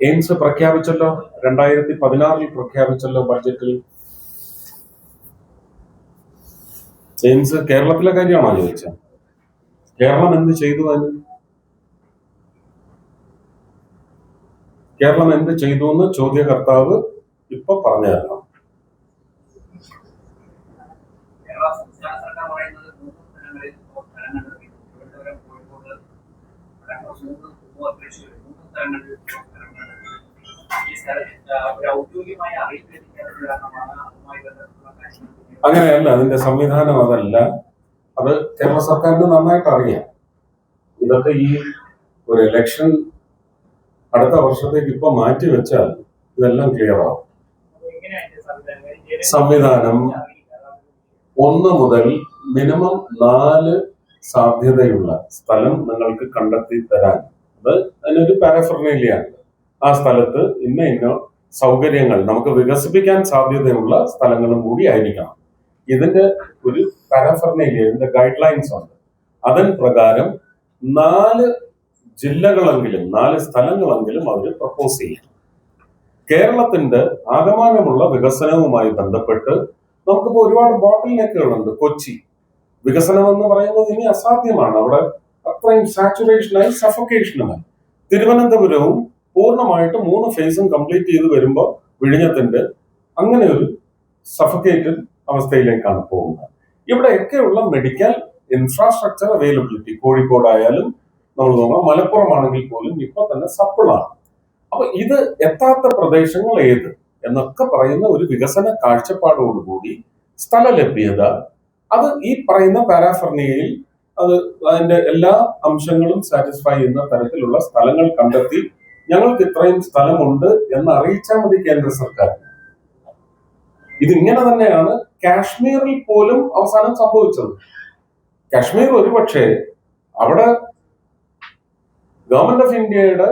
AIIMS പ്രഖ്യാപിച്ചല്ലോ രണ്ടായിരത്തി പതിനാറിൽ പ്രഖ്യാപിച്ചല്ലോ ബഡ്ജറ്റിൽ എയിംസ് കേരളത്തിലെ കാര്യമാണോ ചോദിച്ചത് കേരളം എന്ത് ചെയ്തു അതിന് കേരളം എന്ത് ചെയ്തു എന്ന് ചോദ്യകർത്താവ് ഇപ്പൊ പറഞ്ഞു തരണം കേരള സംസ്ഥാന സർക്കാർ പറയുന്നത് മൂന്ന് സ്ഥലങ്ങളിൽ സ്ഥലങ്ങൾ തിരുവനന്തപുരം കോഴിക്കോട് കണ്ണൂർ മൂന്ന് മൂന്ന് തൃശ്ശൂർ മൂന്ന് സ്ഥലങ്ങളിൽ സ്ഥലങ്ങൾ ഈ സ്ഥലം ഒരു ഔദ്യോഗികമായ അറിയിപ്പ് ലഭിക്കാത്തത് കാരണമാണ് അതുമായി ബന്ധപ്പെട്ടുള്ള കാര്യങ്ങൾ അങ്ങനെയല്ല അതിന്റെ സംവിധാനം അതല്ല. അത് കേരള സർക്കാരിന് നന്നായിട്ട് അറിയാം. ഇതൊക്കെ ഈ ഒരു ഇലക്ഷൻ അടുത്ത വർഷത്തേക്ക് ഇപ്പൊ മാറ്റി വെച്ചാൽ ഇതെല്ലാം ക്ലിയർ ആവും. സംവിധാനം ഒന്ന് മുതൽ മിനിമം നാല് സാധ്യതയുള്ള സ്ഥലം നിങ്ങൾക്ക് കണ്ടെത്തി തരാൻ. അത് അതിനൊരു പാരഫർണേലിയാണ് ആ സ്ഥലത്ത് ഇന്ന ഇന്ന സൗകര്യങ്ങൾ നമുക്ക് വികസിപ്പിക്കാൻ സാധ്യതയുള്ള സ്ഥലങ്ങളും കൂടി ആയിരിക്കണം. ഇതിന്റെ ഒരു പാരഫർണേലിയ ഇതിന്റെ ഗൈഡ് ലൈൻസ് ഉണ്ട്. അതിൻ പ്രകാരം നാല് ജില്ലകളെങ്കിലും നാല് സ്ഥലങ്ങളെങ്കിലും അവർ പ്രപ്പോസ് ചെയ്യും കേരളത്തിന്റെ ആകമാനമുള്ള വികസനവുമായി ബന്ധപ്പെട്ട് നമുക്കിപ്പോ ഒരുപാട് ബോട്ടിൽ നെക്കുകളുണ്ട് കൊച്ചി. വികസനം എന്ന് പറയുന്നത് ഇനി അസാധ്യമാണ്. അവിടെ അത്രയും സാച്ചുറേഷനായി സഫൊക്കേഷനുമായി തിരുവനന്തപുരവും പൂർണമായിട്ട് മൂന്ന് ഫേസും കംപ്ലീറ്റ് ചെയ്ത് വരുമ്പോൾ വിഴിഞ്ഞത്തിന്റെ അങ്ങനെ ഒരു സഫക്കേറ്റഡ് അവസ്ഥയിലേക്കാണ് പോകുന്നത്. ഇവിടെയൊക്കെയുള്ള മെഡിക്കൽ ഇൻഫ്രാസ്ട്രക്ചർ അവൈലബിലിറ്റി കോഴിക്കോടായാലും നമ്മൾ നോക്കാം മലപ്പുറമാണെങ്കിൽ പോലും ഇപ്പൊ തന്നെ സപ്പിളാണ് അപ്പൊ ഇത് എത്താത്ത പ്രദേശങ്ങൾ ഏത്? എന്നൊക്കെ പറയുന്ന ഒരു വികസന കാഴ്ചപ്പാടോടുകൂടി സ്ഥല ലഭ്യത അത് ഈ പറയുന്ന പാരാഫർണിയയിൽ അത് അതിന്റെ എല്ലാ അംശങ്ങളും സാറ്റിസ്ഫൈ ചെയ്യുന്ന തരത്തിലുള്ള സ്ഥലങ്ങൾ കണ്ടെത്തി ഞങ്ങൾക്ക് ഇത്രയും സ്ഥലമുണ്ട് എന്ന് അറിയിച്ചാൽ മതി കേന്ദ്ര സർക്കാർ. ഇതിങ്ങനെ തന്നെയാണ് കാശ്മീരിൽ പോലും അവസാനം സംഭവിച്ചത്. കാശ്മീർ ഒരുപക്ഷെ അവിടെ ഗവൺമെന്റ് ഓഫ് ഇന്ത്യയുടെ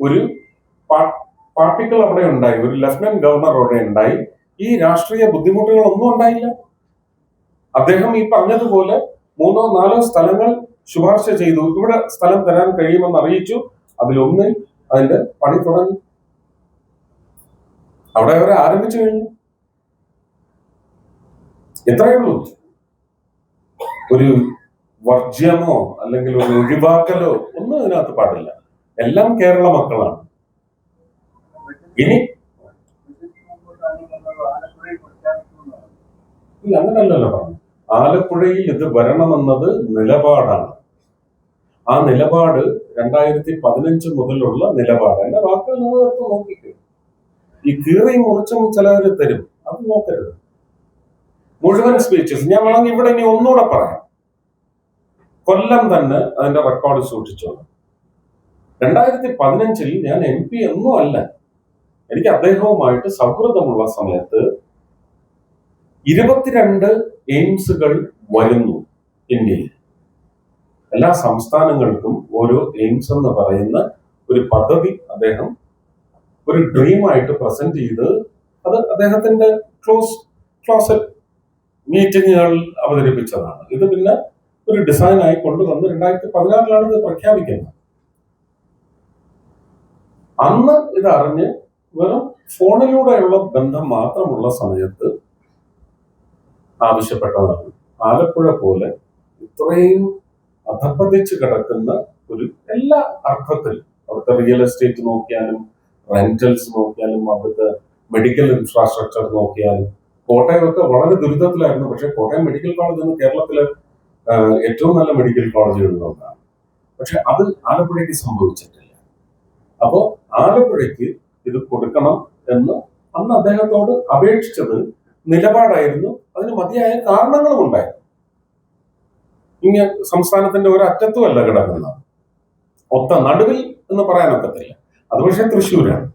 ഒരു പാർട്ടികൾ അവിടെ ഉണ്ടായി ഒരു ലഫ്റ്റനന്റ് ഗവർണർ അവിടെ ഉണ്ടായി. ഈ രാഷ്ട്രീയ ബുദ്ധിമുട്ടുകളൊന്നും ഉണ്ടായില്ല. അദ്ദേഹം ഈ പറഞ്ഞതുപോലെ മൂന്നോ നാലോ സ്ഥലങ്ങൾ ശുപാർശ ചെയ്തു. ഇവിടെ സ്ഥലം തരാൻ കഴിയുമെന്ന് അറിയിച്ചു. അതിലൊന്നിൽ അതിന്റെ പണി തുടങ്ങി. അവിടെ അവരെ ആരംഭിച്ചു കഴിഞ്ഞു. എത്രയേ ഉള്ളൂ. ഒരു വർജ്യമോ അല്ലെങ്കിൽ ഒരു ഒഴിവാക്കലോ ഒന്നും ഇതിനകത്ത് പാടില്ല. എല്ലാം കേരള മക്കളാണ്. ഇനി ഇല്ല അങ്ങനല്ലല്ലോ പറഞ്ഞു ആലപ്പുഴയിൽ ഇത് വരണമെന്നത് നിലപാടാണ്. ആ നിലപാട് രണ്ടായിരത്തി പതിനഞ്ച് മുതലുള്ള നിലപാട്. എന്റെ വാക്കുകൾ നിങ്ങൾ നോക്കിക്കോ. ഈ കീറി മുറിച്ചും ചിലവർ തരും. അത് നോക്കരുത്. മുഴുവൻ സ്പീച്ചസ് ഞാൻ വേണമെങ്കിൽ ഇവിടെ ഇനി ഒന്നുകൂടെ പറയാം. കൊല്ലം തന്നെ അതിന്റെ റെക്കോർഡ് സൂക്ഷിച്ചോളൂ. രണ്ടായിരത്തി പതിനഞ്ചിൽ ഞാൻ എം പി ഒന്നും അല്ല. എനിക്ക് അദ്ദേഹവുമായിട്ട് സൗഹൃദമുള്ള സമയത്ത് ഇരുപത്തിരണ്ട് എയിംസുകൾ വരുന്നു ഇന്ത്യയിൽ. എല്ലാ സംസ്ഥാനങ്ങൾക്കും ഓരോ എയിംസ് എന്ന് പറയുന്ന ഒരു പദ്ധതി അദ്ദേഹം ഒരു ഡ്രീമായിട്ട് പ്രസന്റ് ചെയ്ത് അത് അദ്ദേഹത്തിന്റെ ക്ലോസ് ക്ലോസറ്റ് മീറ്റിങ്ങുകൾ അവതരിപ്പിച്ചതാണ്. ഇത് പിന്നെ ഒരു ഡിസൈനായി കൊണ്ടുവന്ന് രണ്ടായിരത്തി പതിനാറിലാണ് ഇത് പ്രഖ്യാപിക്കുന്നത്. അന്ന് ഇത് അറിഞ്ഞ് വെറും ഫോണിലൂടെയുള്ള ബന്ധം മാത്രമുള്ള സമയത്ത് ആവശ്യപ്പെട്ടതാണ്. ആലപ്പുഴ പോലെ ഇത്രയും അധപ്പതിച്ച് കിടക്കുന്ന ഒരു എല്ലാ അർത്ഥത്തിലും അവിടുത്തെ റിയൽ എസ്റ്റേറ്റ് നോക്കിയാലും റെന്റൽസ് നോക്കിയാലും അവിടുത്തെ മെഡിക്കൽ ഇൻഫ്രാസ്ട്രക്ചർ നോക്കിയാലും കോട്ടയമൊക്കെ വളരെ ദുരിതത്തിലായിരുന്നു. പക്ഷേ കോട്ടയം മെഡിക്കൽ കോളേജ് എന്ന് കേരളത്തിലെ ഏറ്റവും നല്ല മെഡിക്കൽ കോളേജുകളിൽ ഒന്നാണ്. പക്ഷെ അത് ആലപ്പുഴയ്ക്ക് സംഭവിച്ചിട്ടില്ല. അപ്പോൾ ആലപ്പുഴയ്ക്ക് ഇത് കൊടുക്കണം എന്ന് അന്ന് അദ്ദേഹത്തോട് അപേക്ഷിച്ചത് നിലപാടായിരുന്നു അതിന് മതിയായ കാരണങ്ങളും ഉണ്ടായിരുന്നു. ഇങ്ങ സംസ്ഥാനത്തിന്റെ ഒരു അറ്റത്തുമല്ല കിടക്കുന്ന ഒത്ത നടുവിൽ എന്ന് പറയാനൊക്കത്തില്ല അത് പക്ഷേ തൃശ്ശൂരാണ്.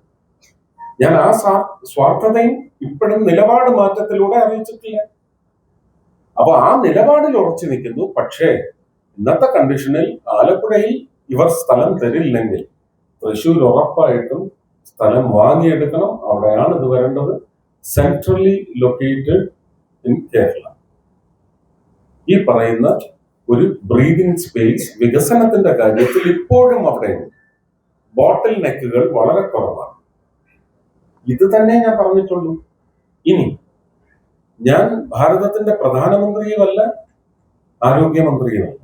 ഞാൻ ആ സ്വാ- സ്വാർത്ഥതയും ഇപ്പോഴും നിലപാട് മാറ്റത്തിലൂടെ അറിയിച്ചിട്ടില്ല. അപ്പൊ ആ നിലപാടിൽ ഉറച്ചു നിൽക്കുന്നു. പക്ഷേ ഇന്നത്തെ കണ്ടീഷനിൽ ആലപ്പുഴയിൽ ഇവർ സ്ഥലം തരില്ലെങ്കിൽ തൃശ്ശൂർ ഉറപ്പായിട്ടും സ്ഥലം വാങ്ങിയെടുക്കണം. അവിടെയാണ് ഇത് വരേണ്ടത്. Centrally located in Kerala. ഈ പറയുന്ന ഒരു ബ്രീതിങ് സ്പേസ് വികസനത്തിന്റെ കാര്യത്തിൽ ഇപ്പോഴും അവിടെയുണ്ട് ബോട്ടിൽ നെക്കുകൾ വളരെ കുറവാണ്. ഇത് തന്നെ ഞാൻ പറഞ്ഞിട്ടുള്ളൂ. ഇനി ഞാൻ ഭാരതത്തിന്റെ പ്രധാനമന്ത്രിയുമല്ല ആരോഗ്യമന്ത്രിയുമല്ല.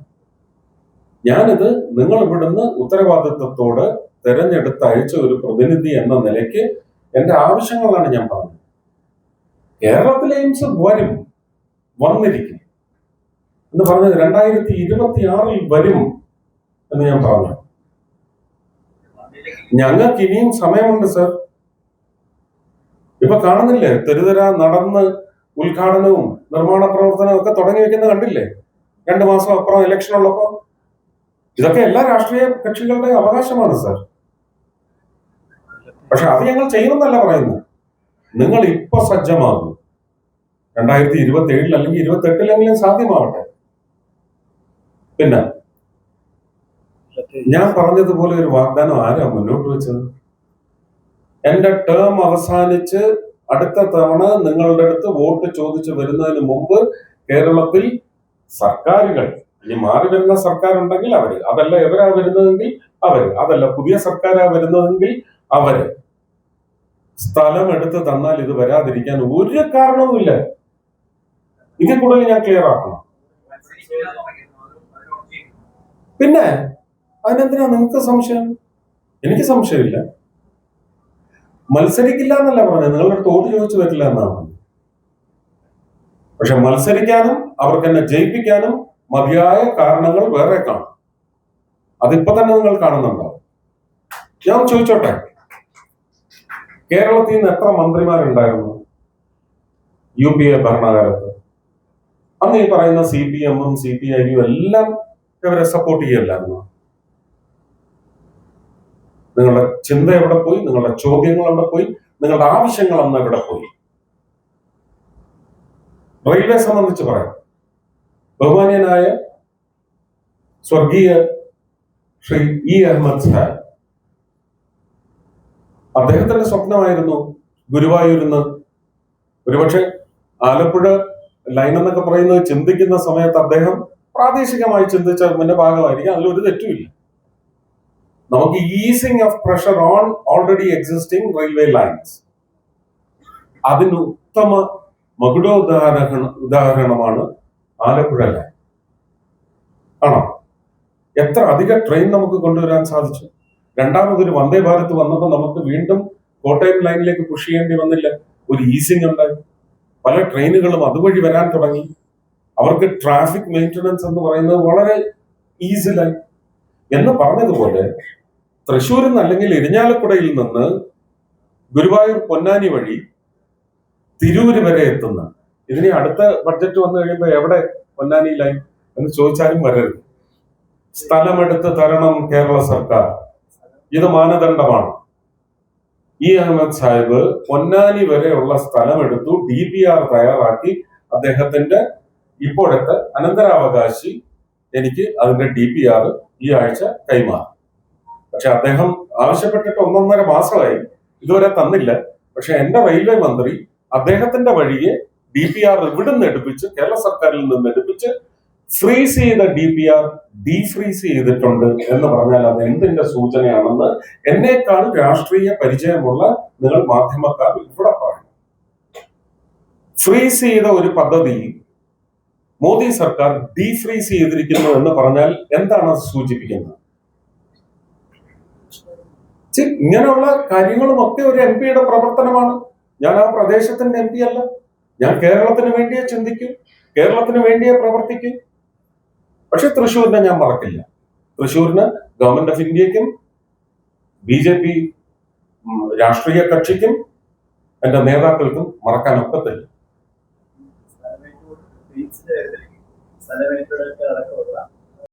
ഞാനിത് നിങ്ങൾ ഇവിടുന്ന് ഉത്തരവാദിത്വത്തോട് തെരഞ്ഞെടുത്ത് അയച്ച ഒരു പ്രതിനിധി എന്ന നിലയ്ക്ക് എന്റെ ആവശ്യങ്ങളാണ് ഞാൻ പറഞ്ഞത്. കേരളത്തിലെ എയിംസ് വരും വന്നിരിക്കും എന്ന് പറഞ്ഞത് രണ്ടായിരത്തി ഇരുപത്തി ആറിൽ വരും എന്ന് ഞാൻ പറഞ്ഞു. ഞങ്ങൾക്ക് ഇനിയും സമയമുണ്ട് സർ. ഇപ്പൊ കാണുന്നില്ലേ തെരുതര നടന്ന് ഉദ്ഘാടനവും നിർമ്മാണ പ്രവർത്തനവും ഒക്കെ തുടങ്ങി വെക്കുന്ന കണ്ടില്ലേ? രണ്ടു മാസം അപ്പുറം ഇലക്ഷൻ ഉള്ളപ്പോ. ഇതൊക്കെ എല്ലാ രാഷ്ട്രീയ കക്ഷികളുടെ അവകാശമാണ് സർ. പക്ഷെ അത് ഞങ്ങൾ ചെയ്യുമെന്നല്ല പറയുന്നത്. നിങ്ങൾ ഇപ്പൊ സജ്ജമാകും. രണ്ടായിരത്തി ഇരുപത്തി ഏഴിൽ അല്ലെങ്കിൽ ഇരുപത്തി എട്ടിലെങ്കിലും സാധ്യമാവട്ടെ? പിന്നെ ഞാൻ പറഞ്ഞതുപോലെ ഒരു വാഗ്ദാനം ആരാ മുന്നോട്ട് വെച്ചത്? എന്റെ ടേം അവസാനിച്ച് അടുത്ത തവണ നിങ്ങളുടെ അടുത്ത് വോട്ട് ചോദിച്ചു വരുന്നതിന് മുമ്പ് കേരളത്തിൽ സർക്കാരുകൾ ഇനി മാറി വരുന്ന സർക്കാർ ഉണ്ടെങ്കിൽ അവർ അതല്ല എവരാ വരുന്നതെങ്കിൽ അവർ അതല്ല പുതിയ സർക്കാരാ വരുന്നതെങ്കിൽ അവർ. സ്ഥലം എടുത്ത് തന്നാൽ ഇത് വരാതിരിക്കാൻ ഒരു കാരണവുമില്ല. ഇതിൽ കൂടുതൽ ഞാൻ ക്ലിയർ ആക്കണം പിന്നെ അതിനെന്തിനാ നിങ്ങൾക്ക് സംശയം? എനിക്ക് സംശയമില്ല. മത്സരിക്കില്ല എന്നല്ല പറഞ്ഞത്. നിങ്ങളുടെ തോട്ട് ചോദിച്ചു വരില്ല എന്നാണ് പറഞ്ഞത്. പക്ഷെ മത്സരിക്കാനും അവർക്ക് എന്നെ ജയിപ്പിക്കാനും മതിയായ കാരണങ്ങൾ വേറെ കാണും. അതിപ്പോ തന്നെ നിങ്ങൾ കാണുന്നുണ്ടാവും ഞാൻ ചോദിച്ചോട്ടെ. കേരളത്തിൽ നിന്ന് എത്ര മന്ത്രിമാരുണ്ടായിരുന്നു? യു പി എ ഭരണകാലത്ത്. അന്ന് ഈ പറയുന്ന സി പി എമ്മും സി പി ഐയും എല്ലാം ഇവരെ സപ്പോർട്ട് ചെയ്യല്ലായിരുന്നു നിങ്ങളുടെ ചിന്ത എവിടെ പോയി? നിങ്ങളുടെ ചോദ്യങ്ങൾ എവിടെ പോയി? നിങ്ങളുടെ ആവശ്യങ്ങൾ അന്ന് എവിടെ പോയി? റെയിൽവേ സംബന്ധിച്ച് പറയാം. ബഹുമാന്യനായ സ്വർഗീയ ശ്രീ ഇ അഹമ്മദ് ഖാൻ അദ്ദേഹത്തിന്റെ സ്വപ്നമായിരുന്നു ഗുരുവായൂരിന്ന് ഒരുപക്ഷെ ആലപ്പുഴ ലൈൻ എന്നൊക്കെ പറയുന്നത് ചിന്തിക്കുന്ന സമയത്ത് അദ്ദേഹം പ്രാദേശികമായി ചിന്തിച്ച അതിന്റെ ഭാഗമായിരിക്കും. അതിലൊരു തെറ്റുമില്ല നമുക്ക് easing of pressure on already existing railway lines അതിന് ഉത്തമ മകുടോദാഹരണ ഉദാഹരണമാണ് ആലപ്പുഴ ലൈൻ ആണോ? എത്ര അധിക ട്രെയിൻ നമുക്ക് കൊണ്ടുവരാൻ സാധിച്ചു? രണ്ടാമതൊരു വന്ദേ ഭാരത് വന്നപ്പോൾ നമുക്ക് വീണ്ടും കോട്ടയം ലൈനിലേക്ക് പുഷ് ചെയ്യേണ്ടി വന്നില്ല. ഒരു ഈസിങ് ഉണ്ടായി. പല ട്രെയിനുകളും അതുവഴി വരാൻ തുടങ്ങി. അവർക്ക് ട്രാഫിക് മെയിന്റനൻസ് എന്ന് പറയുന്നത് വളരെ ഈസിലായി എന്ന് പറഞ്ഞതുപോലെ തൃശ്ശൂരിൽ നിന്ന് അല്ലെങ്കിൽ ഇരിഞ്ഞാലക്കുടയിൽ നിന്ന് ഗുരുവായൂർ പൊന്നാനി വഴി തിരൂര് വരെ എത്തുന്ന ഇതിനി അടുത്ത ബഡ്ജറ്റ് വന്നു കഴിയുമ്പോൾ എവിടെ പൊന്നാനി ലൈൻ എന്ന് ചോദിച്ചാലും വരരുത്. സ്ഥലമെടുത്ത് തരണം കേരള സർക്കാർ. ഇത് മാനദണ്ഡമാണ്. ഇ. അഹമ്മദ് സാഹിബ് പൊന്നാനി വരെയുള്ള സ്ഥലമെടുത്തു ഡി പി ആർ തയ്യാറാക്കി. അദ്ദേഹത്തിന്റെ ഇപ്പോഴത്തെ അനന്തരാവകാശി എനിക്ക് അതിന്റെ ഡി പി ആർ ഈ ആഴ്ച കൈമാറി. പക്ഷെ അദ്ദേഹം ആവശ്യപ്പെട്ടിട്ട് ഒന്നൊന്നര മാസമായി ഇതുവരെ തന്നില്ല. പക്ഷെ എന്റെ റെയിൽവേ മന്ത്രി അദ്ദേഹത്തിന്റെ വഴിയെ ഡി പി ആർ ഇവിടുന്ന് എടുപ്പിച്ച് കേരള സർക്കാരിൽ നിന്ന് എടുപ്പിച്ച് ഫ്രീസ് ചെയ്ത ഡി പി ആർ ഡീഫ്രീസ് ചെയ്തിട്ടുണ്ട് എന്ന് പറഞ്ഞാൽ അത് എന്തിന്റെ സൂചനയാണെന്ന് എന്നേക്കാൾ രാഷ്ട്രീയ പരിചയമുള്ള നിങ്ങൾ മാധ്യമക്കാർ ഇവിടെ പറയും ഫ്രീസ് ചെയ്ത ഒരു പദ്ധതി മോദി സർക്കാർ ഡീഫ്രീസ് ചെയ്തിരിക്കുന്നു എന്ന് പറഞ്ഞാൽ എന്താണ് അത് സൂചിപ്പിക്കുന്നത്? ഇങ്ങനെയുള്ള കാര്യങ്ങളും ഒക്കെ ഒരു എം പിയുടെ പ്രവർത്തനമാണ്. ഞാൻ ആ പ്രദേശത്തിന്റെ എം പി അല്ല. ഞാൻ കേരളത്തിന് വേണ്ടിയേ ചിന്തിക്കും. കേരളത്തിന് വേണ്ടിയേ പ്രവർത്തിക്കൂ. പക്ഷെ തൃശ്ശൂരിനെ ഞാൻ മറക്കില്ല. തൃശ്ശൂരിന് ഗവൺമെന്റ് ഓഫ് ഇന്ത്യക്കും ബി ജെ പി രാഷ്ട്രീയ കക്ഷിക്കും എന്റെ നേതാക്കൾക്കും മറക്കാൻ ഒക്കത്തില്ല.